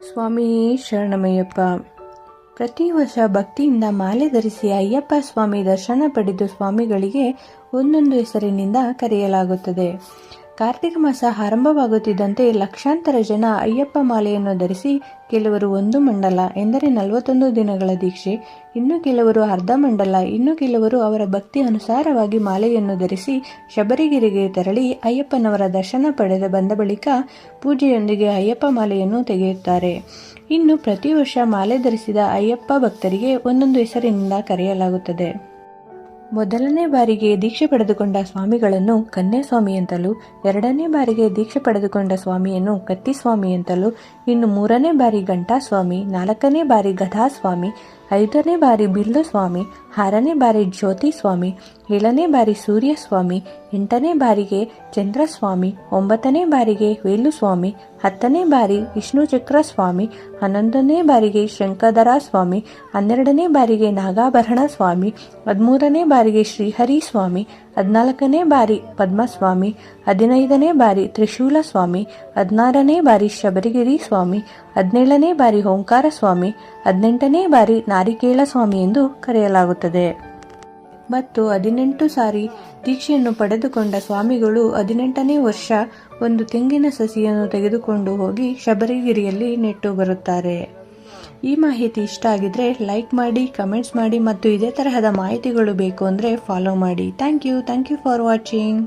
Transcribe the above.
ಸ್ವಾಮಿ ಶರಣಮಯ್ಯಪ್ಪ, ಪ್ರತಿ ವರ್ಷ ಭಕ್ತಿಯಿಂದ ಮಾಲೆ ಧರಿಸಿ ಅಯ್ಯಪ್ಪ ಸ್ವಾಮಿ ದರ್ಶನ ಪಡೆದು ಸ್ವಾಮಿಗಳಿಗೆ ಒಂದೊಂದು ಹೆಸರಿನಿಂದ ಕರೆಯಲಾಗುತ್ತದೆ. ಕಾರ್ತಿಕ ಮಾಸ ಆರಂಭವಾಗುತ್ತಿದ್ದಂತೆ ಲಕ್ಷಾಂತರ ಜನ ಅಯ್ಯಪ್ಪ ಮಾಲೆಯನ್ನು ಧರಿಸಿ ಕೆಲವರು ಒಂದು ಮಂಡಲ, ಎಂದರೆ ನಲವತ್ತೊಂದು ದಿನಗಳ ದೀಕ್ಷೆ, ಇನ್ನು ಕೆಲವರು ಅರ್ಧ ಮಂಡಲ, ಇನ್ನು ಕೆಲವರು ಅವರ ಭಕ್ತಿ ಅನುಸಾರವಾಗಿ ಮಾಲೆಯನ್ನು ಧರಿಸಿ ಶಬರಿಗಿರಿಗೆ ತೆರಳಿ ಅಯ್ಯಪ್ಪನವರ ದರ್ಶನ ಪಡೆದ ಬಂದ ಬಳಿಕ ಪೂಜೆಯೊಂದಿಗೆ ಅಯ್ಯಪ್ಪ ಮಾಲೆಯನ್ನು ತೆಗೆಯುತ್ತಾರೆ. ಇನ್ನು ಪ್ರತಿ ವರ್ಷ ಮಾಲೆ ಧರಿಸಿದ ಅಯ್ಯಪ್ಪ ಭಕ್ತರಿಗೆ ಒಂದೊಂದು ಹೆಸರಿನಿಂದ ಕರೆಯಲಾಗುತ್ತದೆ. ಮೊದಲನೇ ಬಾರಿಗೆ ದೀಕ್ಷೆ ಪಡೆದುಕೊಂಡ ಸ್ವಾಮಿಗಳನ್ನು ಕನ್ಯಾಸ್ವಾಮಿ ಅಂತಲೂ, ಎರಡನೇ ಬಾರಿಗೆ ದೀಕ್ಷೆ ಪಡೆದುಕೊಂಡ ಸ್ವಾಮಿಯನ್ನು ಕತ್ತಿಸ್ವಾಮಿ ಅಂತಲೂ, ಇನ್ನು ಮೂರನೇ ಬಾರಿ ಘಂಟಾಸ್ವಾಮಿ, ನಾಲ್ಕನೇ ಬಾರಿ ಗದಾಸ್ವಾಮಿ ಐದನೇ ಬಾರಿ ಬಿಲ್ಲು ಸ್ವಾಮಿ ಆರನೇ ಬಾರಿ ಜ್ಯೋತಿ ಸ್ವಾಮಿ ಏಳನೇ ಬಾರಿ ಸೂರ್ಯಸ್ವಾಮಿ, ಎಂಟನೇ ಬಾರಿಗೆ ಚಂದ್ರಸ್ವಾಮಿ, ಒಂಬತ್ತನೇ ಬಾರಿಗೆ ವೇಲುಸ್ವಾಮಿ ಹತ್ತನೇ ಬಾರಿ ವಿಷ್ಣು ಚಕ್ರ ಸ್ವಾಮಿ ಹನ್ನೊಂದನೇ ಬಾರಿಗೆ ಶಂಕದರ ಸ್ವಾಮಿ ಹನ್ನೆರಡನೇ ಬಾರಿಗೆ ನಾಗಾಭರಣ ಸ್ವಾಮಿ ಹದಿಮೂರನೇ ಬಾರಿಗೆ ಶ್ರೀಹರಿ ಸ್ವಾಮಿ ಹದಿನಾಲ್ಕನೇ ಬಾರಿ ಪದ್ಮಸ್ವಾಮಿ, ಹದಿನೈದನೇ ಬಾರಿ ತ್ರಿಶೂಲ ಸ್ವಾಮಿ ಹದಿನಾರನೇ ಬಾರಿ ಶಬರಿಗಿರಿ ಸ್ವಾಮಿ ಹದಿನೇಳನೇ ಬಾರಿ ಓಂಕಾರ ಸ್ವಾಮಿ ಹದಿನೆಂಟನೇ ಬಾರಿ ನಾರಿಕೇಳ ಸ್ವಾಮಿ ಎಂದು ಕರೆಯಲಾಗುತ್ತದೆ. ಮತ್ತು ಹದಿನೆಂಟು ಸಾರಿ ದೀಕ್ಷೆಯನ್ನು ಪಡೆದುಕೊಂಡ ಸ್ವಾಮಿಗಳು ಹದಿನೆಂಟನೇ ವರ್ಷ ಒಂದು ತೆಂಗಿನ ಸಸಿಯನ್ನು ತೆಗೆದುಕೊಂಡು ಹೋಗಿ ಶಬರಿಗಿರಿಯಲ್ಲಿ ನೆಟ್ಟು ಬರುತ್ತಾರೆ. ಈ ಮಾಹಿತಿ ಇಷ್ಟ ಆಗಿದ್ರೆ ಲೈಕ್ ಮಾಡಿ, ಕಮೆಂಟ್ಸ್ ಮಾಡಿ ಮತ್ತು ಇದೇ ತರಹದ ಮಾಹಿತಿಗಳು ಬೇಕು ಅಂದರೆ ಫಾಲೋ ಮಾಡಿ. Thank you thank you for watching